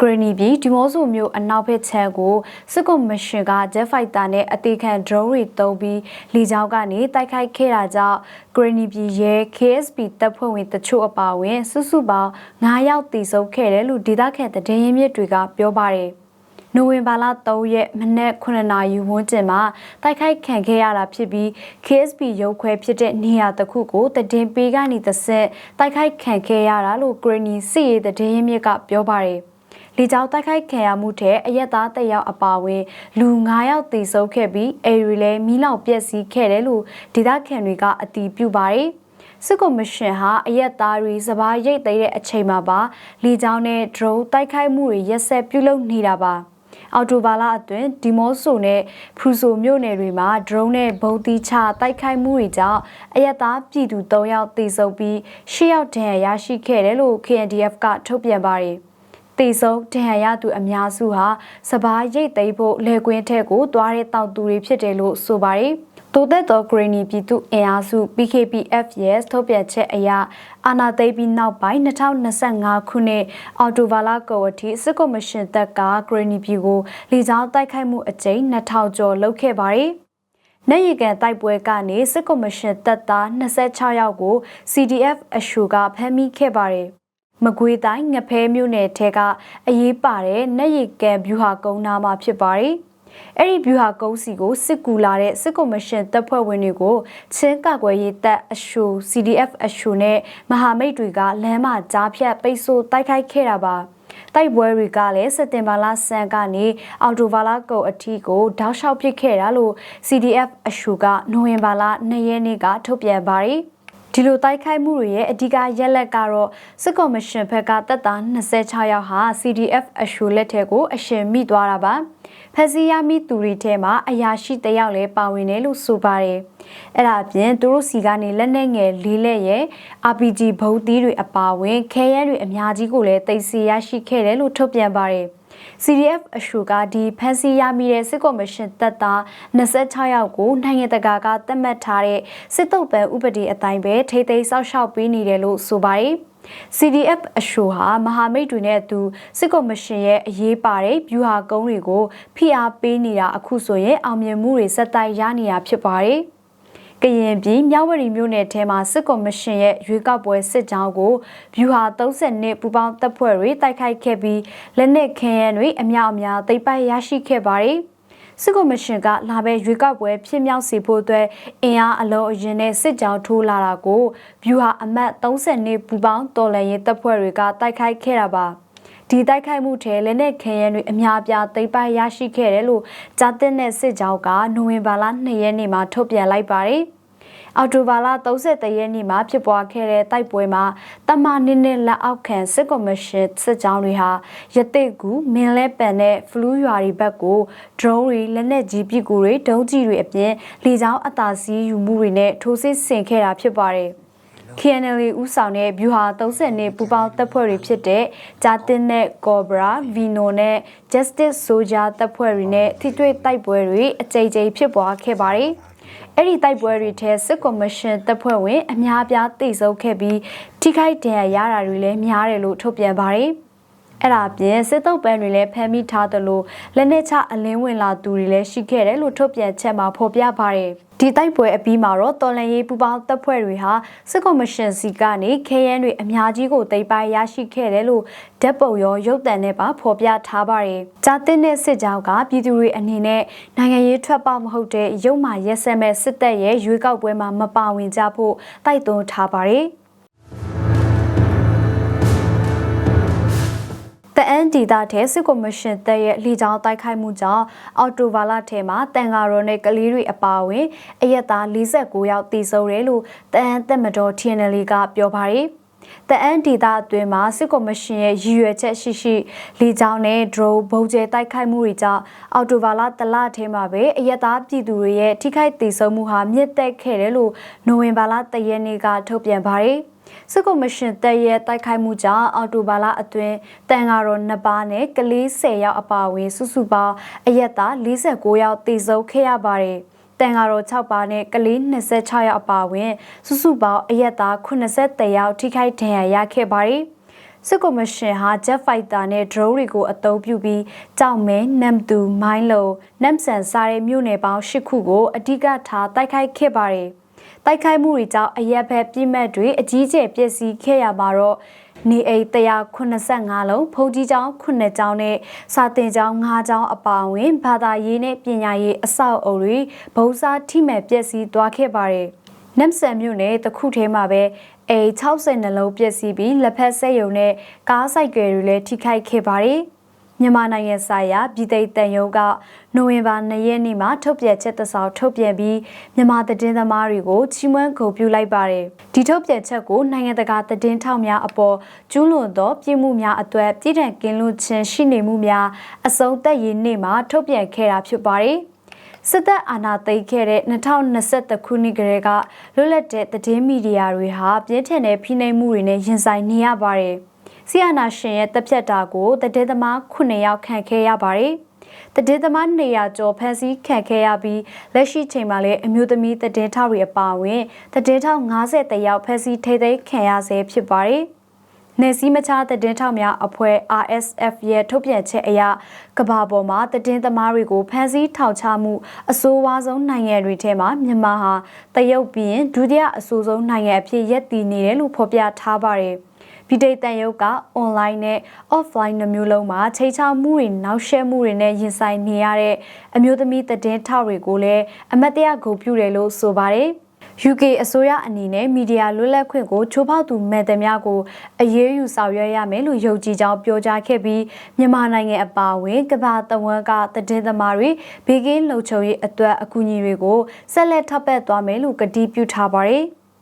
ဂရနီပြည်ဒီမော့ဆိုမြို့အနောက်ဘက်ခြမ်းကိုစစ်ကော်မရှင်က Jet Fighter နဲ့အသေးခံ drone တွေတုံးပြီးလေကြောင်းကနေတိုက်ခိုက်ခဲ့တာကြောင့်ဂရနီပြည်ရဲ KSP တပ်ဖွဲ့ဝင်တချို့အပါအဝင် စုစုပေါင်း9ယောက်သေဆုံးခဲ့တယ်လို့ဒေသခံသတင်းရင်းမြစ်တွေကပြောပါတယ်။နိုဝင်ဘာလ3ရက်မနက်9နာရီဝန်းကျင်မှာတိုက်ခိုက်ခံခဲ့ရတာဖြစ်ပြီး KSP ရုပ်ခွဲဖြစ်တဲ့နေရာတစ်ခုကိုတည်င်းပေးကနေသဆက်တိုက်ခိုက်ခံခဲ့ရတာလို့ Granny စစ်ရေးသတင်းရင်းမြစ်ကပြောပါတယ်။ လေကြောင်းတိုက်ခိုက်ခံရမှုထဲအရက်သားတစ်ယောက်အပါအဝင်လူ9ယောက်သေဆုံးခဲ့ပြီးအေရီလည်းမီးလောင်ပျက်စီးခဲ့တယ်လို့ဒေသခံတွေကအတည်ပြုပါတယ်စစ်ကော်မရှင်ဟာအရက်သားတွေစပားရိတ်သိမ်းတဲ့အချိန်မှာပါလေကြောင်းနဲ့ drone တိုက်ခိုက်မှုတွေရက်ဆက်ပြုလုပ်နေတာပါအော်တိုဘာလအတွင်းဒီမော့ဆိုနဲ့ဖရူဆိုမြို့နယ်တွေမှာ drone နဲ့ဗုံးသီးချတိုက်ခိုက်မှုတွေကြောင့်အရက်သားပြည်သူ3ယောက်သေဆုံးပြီး10ယောက်ဒဏ်ရာရရှိခဲ့တယ်လို့ KNDF ကထုတ်ပြန်ပါတယ် တေဆုံးတဟန်ရသူအများစုဟာစပားရိတ်သိမ်းဖို့လေကွင်းထက်ကိုတွားတဲ့တောက်သူတွေဖြစ်တယ်လို့ဆိုပါတယ်။တိုသက်သောဂရနီပြည်သူအင်အားစု PKPF ရဲ့ထုတ်ပြန်ချက်အရအာနာသိပြီးနောက်ပိုင်း2025ခုနှစ်အော်တိုဘာလကောအထိစစ်ကော်မရှင်တပ်ကဂရနီပြည်ကိုလေကြောင်းတိုက်ခိုက်မှုအကြိမ်2000ကျော်လုပ်ခဲ့ပါတယ်။နိုင်ရကန်တိုက်ပွဲကနေစစ်ကော်မရှင်တပ်သား26ယောက်ကို CDF အရှူကဖမ်းမိခဲ့ပါတယ်။ မကွေးတိုင်းငဖဲမြို့နယ်ထဲကအရေးပါတဲ့နက်ရီကန်ဗျူဟာကုန်းနာမှာဖြစ်ပါတယ်။အဲ့ဒီဗျူဟာကုန်းစီကိုစစ်ကူလာတဲ့စစ်ကော်မရှင်တပ်ဖွဲ့ဝင်တွေကိုချင်းကကွယ်ရေးတပ်အရှူ CDF အရှူနဲ့မဟာမိတ်တွေကလမ်းမကြားဖြတ်ပိတ်ဆို့တိုက်ခိုက်ခဲ့တာပါ။တိုက်ပွဲတွေကလည်းစက်တင်ဘာလဆန်းကနေအော်တိုဘာလကုန်အထိကိုတောက်လျှောက်ပစ်ခဲ့တာလို့ CDF အရှူကနိုဝင်ဘာလ2ရက်နေ့ကထုတ်ပြန်ပါတယ်။ ဒီလိုတိုက်ခိုက်မှုတွေရဲ့အဓိကရက်လက်ကတော့စစ်ကော်မရှင်ဘက်ကတပ်သား26ယောက်ဟာ CDF အရှူလက်ထဲကိုအရှင်မိသွားတာပါဖက်စီယာမိသူတွေထဲမှာအရာရှိတယောက်လည်းပါဝင်တယ်လို့ဆိုပါတယ်အဲ့ဒါအပြင်သူတို့စီကနေလက်နက်ငယ်လေးလက်ရဲ့ RPG ဘုံသီးတွေအပါဝင်ခဲရဲတွေအများကြီးကိုလည်းတိတ်စီရရှိခဲ့တယ်လို့ထုတ်ပြန်ပါတယ် CDF အရှုကဒီဖန်စီရမိတဲ့စစ်ကော်မရှင်တပ်သား26ယောက်ကိုနိုင်ငံတကာကသတ်မှတ်ထားတဲ့စစ်တုပ်ပန်းဥပဒေအတိုင်းပဲထိသိမ်းစောက်ရှောက်ပေးနေတယ်လို့ဆိုပါတယ်။ CDF အရှိုဟာမဟာမိတ်တွေနဲ့အတူစစ်ကော်မရှင်ရဲ့အရေးပါတဲ့ဗျူဟာကုန်းတွေကိုဖိအားပေးနေတာအခုဆိုရင်အောင်မြင်မှုတွေစက်တိုက်ရနေတာဖြစ်ပါတယ်။ ကရင်ပြည်မြဝတီမြို့နယ်ထဲမှာစစ်ကော်မရှင်ရဲ့ရွေးကောက်ပွဲစစ်ကြောင်းကိုဗျူဟာ30နှစ်ပူပေါင်းတပ်ဖွဲ့တွေတိုက်ခိုက်ခဲ့ပြီးလက်နက်ခဲယမ်းတွေအများအများသိမ်းပိုက်ရရှိခဲ့ပါတယ်။စစ်ကော်မရှင်ကလာပဲရွေးကောက်ပွဲဖြစ်မြောက်စေဖို့အတွက်အင်အားအလုံးအရင်နဲ့စစ်ကြောင်းထိုးလာတာကိုဗျူဟာအမတ်30နှစ်ပူပေါင်းတော်လှန်ရေးတပ်ဖွဲ့တွေကတိုက်ခိုက်ခဲ့တာပါ။ ဒီတိုက်ခိုက်မှုထဲလက်နက်ခဲယမ်းတွေအများပြားသိမ်းပိုက်ရရှိခဲ့တယ်လို့ကြားတဲ့စစ်ကြောင်းကနိုဝင်ဘာလ2ရက်နေ့မှာထုတ်ပြန်လိုက်ပါတယ်။အော်တိုဘာလ31ရက်နေ့မှာဖြစ်ပွားခဲ့တဲ့တိုက်ပွဲမှာတမနစ်နဲ့လက်အောက်ခံစစ်ကော်မရှင်စစ်ကြောင်းတွေဟာရတိတ်ကူမင်းလဲပန်နဲ့ဖလူးရွာတွေဘက်ကို drone တွေလက်နက်ကြီးပစ်ကူတွေဒုံးကြီးတွေအပြင်လေကြောင်းအသာစီးယူမှုတွေနဲ့ထိုးစစ်ဆင်ခဲ့တာဖြစ်ပါတယ်။ KNL ဦးဆောင်တဲ့ဗျူဟာ30နှစ်ပူပေါင်းတပ်ဖွဲ့တွေဖြစ်တဲ့ဂျာတင်နဲ့ Cobra, Vino နဲ့ Justice Soldier တပ်ဖွဲ့တွေနဲ့ထိတွေ့တိုက်ပွဲတွေအကြိမ်ကြိမ်ဖြစ်ပွားခဲ့ပါတယ်။အဲ့ဒီတိုက်ပွဲတွေထဲစစ်ကော်မရှင်တပ်ဖွဲ့ဝင်အများပြားတိစုပ်ခဲ့ပြီးထိခိုက်ဒဏ်ရာရတာတွေလည်းများတယ်လို့ထုတ်ပြန်ပါတယ်။ အဲ့ဒါပြင်စစ်တုပ်ပန်းတွေလည်းဖမ်းမိထားသလိုလက်နက်ချအလင်းဝင်လာသူတွေလည်းရှိခဲ့တယ်လို့ထုတ်ပြန်ချက်မှာဖော်ပြပါတယ်။ဒီတိုက်ပွဲအပြီးမှာတော့တော်လန်ရေးပူပေါင်းတပ်ဖွဲ့တွေဟာစစ်ကော်မရှင်စီကနေခဲယမ်းတွေအများကြီးကိုသိမ်းပိုက်ရရှိခဲ့တယ်လို့ဓာတ်ပုံရောရုပ်သံနဲ့ပါဖော်ပြထားပါတယ်။ဂျာတင်တဲ့စစ်ကြောင်းကပြည်သူတွေအနေနဲ့နိုင်ငံရေးထွက်ပေါက်မဟုတ်တဲ့ရုပ်မာရက်စက်မဲ့စစ်တပ်ရဲ့ရွေးကောက်ပွဲမှာမပါဝင်ကြဖို့တိုက်တွန်းထားပါတယ်။ တအန်ဒီတာထဲစစ်ကော်မရှင်တပ်ရဲ့လေကြောင်းတိုက်ခိုက်မှုကြောင့်အော်တိုဘာလထဲမှာတန်ဃာတော်နဲ့ကလေးတွေအပါအဝင်အရက်သား49ယောက်သေဆုံးတယ်လို့တအန်တက်မတော် TNL ကပြောပါတယ်တအန်ဒီတာအတွင်းမှာစစ်ကော်မရှင်ရဲ့ရည်ရွယ်ချက်ရှိရှိလေကြောင်းနဲ့ drone ဗုံးကျဲတိုက်ခိုက်မှုတွေကြောင့်အော်တိုဘာလတလထဲမှာပဲအရက်သားပြည်သူတွေရဲ့ထိခိုက်ဒေဆုံးမှုဟာမြင့်တက်ခဲ့တယ်လို့နိုဝင်ဘာလတရက်နေ့ကထုတ်ပြန်ပါတယ်။ စစ်ကော်မရှင်တပ်ရဲ့တိုက်ခိုက်မှုကြောင့်အော်တိုဘာလအတွင်းတန်ဃာတော်2ပါးနဲ့ကလေး10ယောက်အပါအဝင်စုစုပေါင်းအရက်သား49ယောက်သေဆုံးခဲ့ရပါတယ်။တန်ဃာတော်6ပါးနဲ့ကလေး26ယောက်အပါအဝင်စုစုပေါင်းအရက်သား83ယောက်ထိခိုက်ဒဏ်ရာရခဲ့ပါတယ်။စစ်ကော်မရှင်ဟာ Jet Fighter နဲ့ drone တွေကိုအသုံးပြုပြီးကြောက်မဲနမ်တူမိုင်းလုံနမ်ဆန်စားတဲ့မြို့နယ်ပေါင်း၈ခုကိုအဓိကထားတိုက်ခိုက်ခဲ့ပါတယ်။ တိုက်ခိုက်မှုတွေကြောင့်အရက်ဘက်ပြစ်မှတ်တွေအကြီးကျယ်ပျက်စီးခဲ့ရမှာတော့နေအိမ်185လုံးဖုန်ကြီးကျောင်း9ကျောင်းနဲ့စာတင်ကျောင်း5ကျောင်းအပါအဝင်ဘာသာရေးနဲ့ပညာရေးအဆောက်အအုံတွေဗုံးစားထိမှန်ပျက်စီးသွားခဲ့ပါတယ်။နမ်ဆန်မြို့နယ်တခုထဲမှာပဲအိမ်60နှလုံးပျက်စီးပြီးလက်ဖက်ဆက်ယုံနဲ့ကားဆိုင်ကယ်တွေလည်းထိခိုက်ခဲ့ပါတယ်။ မြန်မာနိုင်ငံဆိုင်ရာပြည်သိတန်ယုံကနိုဝင်ဘာ2ရက်နေ့မှာထုတ်ပြန်ချက်သစောင်ထုတ်ပြန်ပြီးမြန်မာသတင်းသမားတွေကိုချီးမွမ်းဂုဏ်ပြုလိုက်ပါတယ်။ဒီထုတ်ပြန်ချက်ကိုနိုင်ငံတကာသတင်းထောက်များအပေါ်ကျူးလွန်သောပြည်မှုများအသွက်ပြည်ထန်ကင်းလွတ်ခြင်းရှိနေမှုများအဆုံးသက်ရေးနေ့မှာထုတ်ပြန်ခဲ့တာဖြစ်ပါတယ်။စစ်တပ်အာဏာသိမ်းခဲ့တဲ့2021ခုနှစ်ကလေးကလွတ်လပ်တဲ့သတင်းမီဒီယာတွေဟာပြင်းထန်တဲ့ဖိနှိပ်မှုတွေနဲ့ရင်ဆိုင်နေရပါတယ်။ ဆီယနာရှင်ရဲ့တပ်ဖြတ်တာကိုတည်သမား9ယောက်ခံခဲ့ရပါတယ်။တည်သမား200ကျော်ဖမ်းဆီးခံခဲ့ရပြီးလက်ရှိချိန်မှာလည်းအမျိုးသမီးတည်ထောက်တွေအပါအဝင်တည်ထောက်50ယောက်ဖမ်းဆီးထိသိမ်းခံရဆဲဖြစ်ပါတယ်။နေစည်းမချသတင်းထောက်များအဖွဲ့ RSF ရဲ့ထုတ်ပြန်ချက်အရကဘာပေါ်မှာသတင်းသမားတွေကိုဖမ်းဆီးထောင်ချမှုအဆိုးဝါးဆုံးနိုင်ငံတွေထဲမှာမြန်မာဟာတရုတ်ပြီးရင်ဒုတိယအဆိုးဆုံးနိုင်ငံအဖြစ်ရပ်တည်နေတယ်လို့ဖော်ပြထားပါတယ်။ ပြည်ထိုင်တန်ရုပ်က online နဲ့ offline နှမျိုးလုံးမှာချိန်ချမှုတွေနောက်ရှက်မှုတွေနဲ့ရင်ဆိုင်နေရတဲ့အမျိုးသမီးသတင်းထောက်တွေကိုလည်းအမတ်တရဂုဏ်ပြုတယ်လို့ဆိုပါတယ်။ UK အစိုးရအနေနဲ့မီဒီယာလွတ်လပ်ခွင့်ကိုချိုးဖောက်သူမဲ့သမျှကိုအရေးယူဆောင်ရွက်ရမယ်လို့ယုံကြည်ကြောင်းပြောကြားခဲ့ပြီးမြန်မာနိုင်ငံအပါအဝင်ကမ္ဘာတဝန်းကသတင်းသမားတွေဘေးကင်းလုံခြုံရေးအတွက်အကူအညီတွေကိုဆက်လက်ထောက်ပံ့သွားမယ်လို့ကတိပြုထားပါတယ်။